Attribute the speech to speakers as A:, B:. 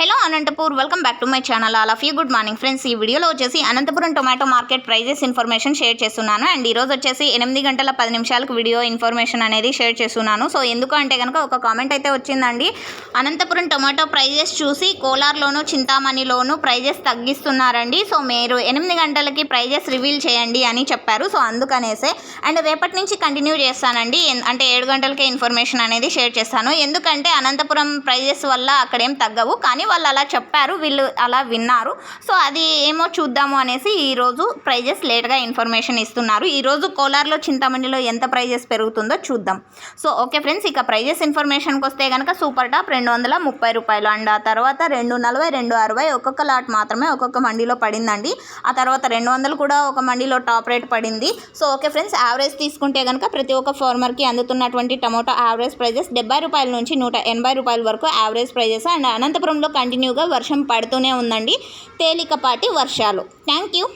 A: Hello Anantapur welcome back to my channel all of you good morning friends ఈ వీడియోలో వచ్చేసి Anantapuram tomato market prices information share చేస్తున్నాను. And ఈరోజు వచ్చేసి ఎనిమిది గంటల పది నిమిషాలకు వీడియో ఇన్ఫర్మేషన్ అనేది షేర్ చేస్తున్నాను. సో ఎందుకు అంటే కనుక ఒక కామెంట్ అయితే వచ్చిందండి. అనంతపురం టొమాటో ప్రైజెస్ చూసి కోలార్లోను చింతామణిలోను ప్రైజెస్ తగ్గిస్తున్నారండి. సో మీరు ఎనిమిది గంటలకి ప్రైజెస్ రివీల్ చేయండి అని చెప్పారు. సో అందుకనేసే అండ్ రేపటి నుంచి కంటిన్యూ చేస్తానండి. ఎన్- అంటే ఏడు గంటలకే ఇన్ఫర్మేషన్ అనేది షేర్ చేస్తాను. ఎందుకంటే అనంతపురం ప్రైజెస్ వల్ల అక్కడేం తగ్గవు. కానీ వాళ్ళు అలా చెప్పారు వీళ్ళు అలా విన్నారు. సో అది ఏమో చూద్దాము అనేసి ఈరోజు ప్రైజెస్ లేట్గా ఇన్ఫర్మేషన్ ఇస్తున్నారు. ఈరోజు కోలార్లో చింతమండిలో ఎంత ప్రైజెస్ పెరుగుతుందో చూద్దాం. సో ఓకే ఫ్రెండ్స్ ఇక ప్రైజెస్ ఇన్ఫర్మేషన్కి వస్తే కనుక సూపర్ టాప్ రెండు వందల ముప్పై రూపాయలు. అండ్ ఆ తర్వాత రెండు నలభై రెండు అరవై ఒక్కొక్క లాట్ మాత్రమే ఒక్కొక్క మండీలో పడిందండి. ఆ తర్వాత రెండు వందలు కూడా ఒక మండీలో టాప్ రేట్ పడింది. సో ఓకే ఫ్రెండ్స్ యావరేజ్ తీసుకుంటే కనుక ప్రతి ఒక్క ఫార్మర్కి అందుతున్నటువంటి టమోటా యావరేజ్ ప్రైజెస్ డెబ్బై రూపాయల నుంచి నూట ఎనభై రూపాయల వరకు యావరేజ్ ప్రైజెస్. అండ్ అనంతపురంలో కంటిన్యూగా వర్షం పడుతూనే ఉందండి. తేలికపాటి వర్షాలు. Thank you